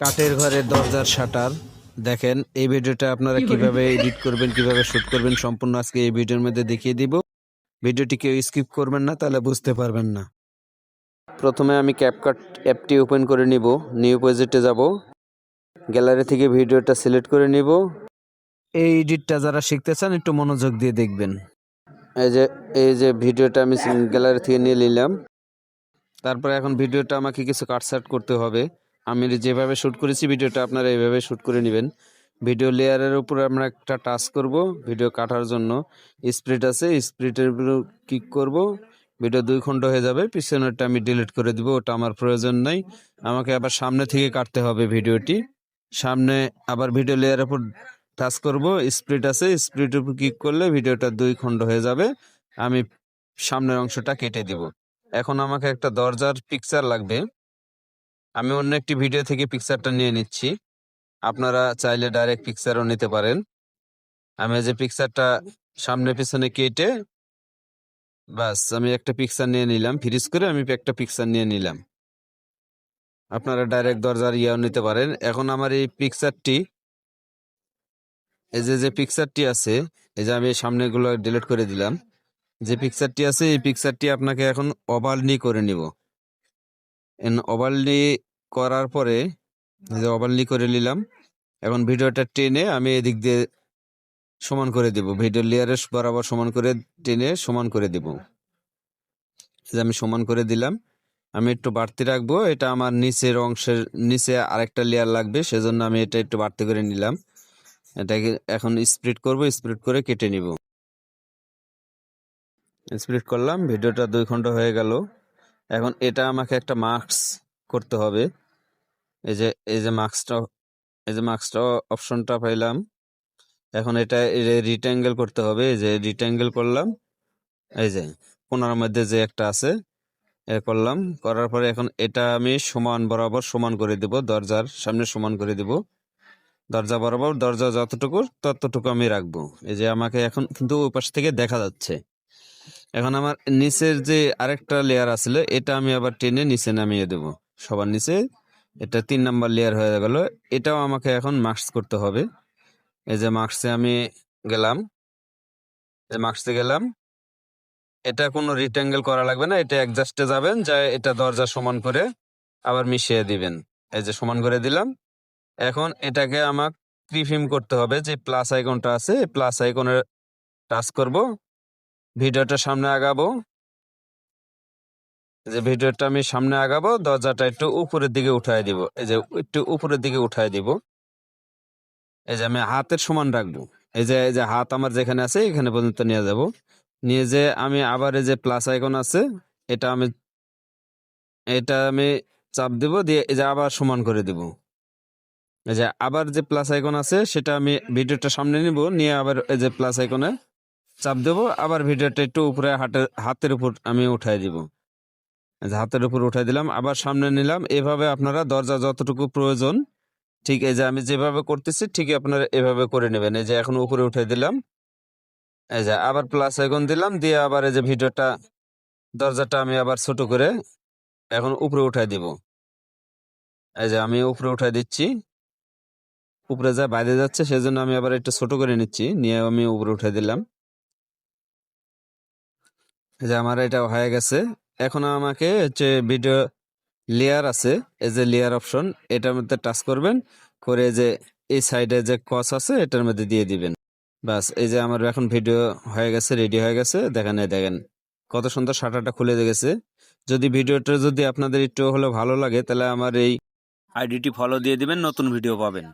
কাঠের ঘরের দরজার শাটার। দেখেন এই ভিডিওটা আপনারা কীভাবে এডিট করবেন কীভাবে শুট করবেন সম্পূর্ণ আজকে এই ভিডিওর মধ্যে দেখিয়ে দিব। ভিডিওটি কেউ স্কিপ করবেন না তাহলে বুঝতে পারবেন না। প্রথমে আমি ক্যাপকাট অ্যাপটি ওপেন করে নিব নিউ প্রজেক্টে যাব। গ্যালারি থেকে ভিডিওটা সিলেক্ট করে নিব। এই এডিটটা যারা শিখতে চান একটু মনোযোগ দিয়ে দেখবেন। এই যে এই যে ভিডিওটা আমি গ্যালারি থেকে নিয়ে নিলাম। তারপরে এখন ভিডিওটা আমাকে কিছু কাটসাট করতে হবে। আমি যেভাবে শ্যুট করেছি, ভিডিওটা আপনারা এইভাবে শ্যুট করে নেবেন। ভিডিও লেয়ারের উপর আমরা একটা টাচ করব ভিডিও কাটার জন্য। স্প্রিট আছে স্প্রিটের উপর ক্লিক করব। ভিডিও দুই খণ্ড হয়ে যাবে, পিছনেরটা আমি ডিলিট করে দিব, ওটা আমার প্রয়োজন নাই। আমাকে আবার সামনে থেকে কাটতে হবে ভিডিওটি। সামনে আবার ভিডিও লেয়ারের উপর টাচ করব স্প্রিট আছে স্প্রিটের উপর ক্লিক করলে ভিডিওটা দুই খণ্ড হয়ে যাবে। আমি সামনের অংশটা কেটে দিব। এখন আমাকে একটা দরজার পিকচার লাগবে। আমি অন্য একটি ভিডিও থেকে পিকচারটা নিয়ে নিচ্ছি। আপনারা চাইলে ডাইরেক্ট পিকচারও নিতে পারেন। আমি যে পিকচারটা সামনে পিছনে কেটে বাস আমি একটা পিকচার নিয়ে নিলাম। ফ্রিজ করে আমি একটা পিকচার নিয়ে নিলাম। আপনারা ডাইরেক্ট দরজার ইয়াও নিতে পারেন। এখন আমার এই পিকচারটি এই যে যে পিকচারটি আছে, এই যে আমি সামনেগুলো ডিলিট করে দিলাম। যে পিকচারটি আছে, এই পিকচারটি আপনাকে এখন ওভারলি করে নিব। ওভারলি করার পরে যে ওভারলি করে নিলাম। এখন ভিডিওটা টেনে আমি এদিক দিয়ে সমান করে দেব। ভিডিও লেয়ারের বরাবর সমান করে টেনে সমান করে দেব। যে আমি সমান করে দিলাম। আমি একটু বাড়তি রাখব। এটা আমার নিচের অংশের নিচে আরেকটা লেয়ার লাগবে, সেজন্য আমি এটা একটু বাড়তি করে নিলাম। এটাকে এখন স্প্লিট করব স্প্লিট করে কেটে নিব। স্প্লিট করলাম, ভিডিওটা দুই খণ্ড হয়ে গেল। এখন এটা আমাকে একটা মার্কস করতে হবে। এই যে এই যে মার্কসটা এই যে মার্কসটা অপশনটা পাইলাম। এখন এটা রিট্যাঙ্গেল করতে হবে। এই যে রিট্যাঙ্গেল করলাম। এই যে, কোনার মধ্যে যে একটা আছে, এ করলাম। করার পরে এখন এটা আমি সমান বরাবর সমান করে দেব, দরজার সামনে সমান করে দেব। দরজা বরাবর, দরজা যতটুকু, ততটুকু আমি রাখব। এই যে আমাকে এখন কিন্তু ওই পাশ থেকে দেখা যাচ্ছে। এখন আমার নিচের যে আরেকটা লেয়ার আসলে, এটা আমি আবার টেনে নিচে নামিয়ে দেব। সবার নিচে, এটা তিন নাম্বার লেয়ার হয়ে গেল। এটাও আমাকে এখন মাস্ক করতে হবে। এই যে মার্কসে আমি গেলাম। মার্কসে গেলাম। এটা কোনো রিট্যাঙ্গেল করা লাগবে না, এটা অ্যাডজাস্টে যাবেন, যা এটা দরজা সমান করে আবার মিশিয়ে দিবেন। এই যে সমান করে দিলাম। এখন এটাকে আমার প্রিফিম করতে হবে যে প্লাস আইকনটা আছে প্লাস আইকনে টাচ করব। ভিডিওটা সামনে আগাবো। যে ভিডিওটা আমি সামনে আগাবো, দরজাটা একটু উপরের দিকে উঠাই দিব। এই যে একটু উপরের দিকে উঠাই দিব। এই যে আমি হাতের সমান রাখব। এই যে এই যে হাত আমার যেখানে আছে, এখানে পর্যন্ত নিয়ে যাব। নিয়ে যে আমি আবার এই যে প্লাস আইকন আছে, এটা আমি এটা আমি চাপ দিব, দিয়ে এই যে আবার সমান করে দিব। এই যে আবার যে প্লাস আইকন আছে, সেটা আমি ভিডিওটা সামনে নিব, নিয়ে আবার এই যে প্লাস আইকনে চাপ দেবো, আবার ভিডিওটা একটু উপরে হাতের হাতের উপর আমি উঠাই দিব। হাতের উপর উঠাই দিলাম, আবার সামনে নিলাম, এভাবে আপনারা দরজা যতটুকু প্রয়োজন, ঠিক এই যে আমি যেভাবে করতেছি ঠিক আপনারা এভাবে করে নেবেন। এই যে এখন উপরে উঠে দিলাম, এই যে আবার প্লাস আইকন দিলাম, দিয়ে আবার এই যে ভিডিওটা, দরজাটা আমি আবার ছোট করে এখন উপরে উঠাই দিব। এই যে আমি উপরে উঠাই দিচ্ছি, উপরে যা বাইরে যাচ্ছে সেজন্য আমি আবার একটু ছোট করে নিচ্ছি, নিয়ে আমি উপরে উঠে দিলাম। যে আমার এটা হয়ে গেছে। এখন আমাকে হচ্ছে ভিডিও লেয়ার আছে, এই যে লেয়ার অপশন এটার মধ্যে টাচ করবেন, করে যে এই সাইডে যে কস আছে, এটার মধ্যে দিয়ে দিবেন। বাস এই যে আমার এখন ভিডিও হয়ে গেছে রেডি হয়ে গেছে। দেখেন দেখেন, কত সুন্দর শাটারটা খুলে গেছে। যদি ভিডিওটা যদি আপনাদের একটু হলে ভালো লাগে, তাহলে আমার এই আইডিটি ফলো দিয়ে দিবেন, নতুন ভিডিও পাবেন।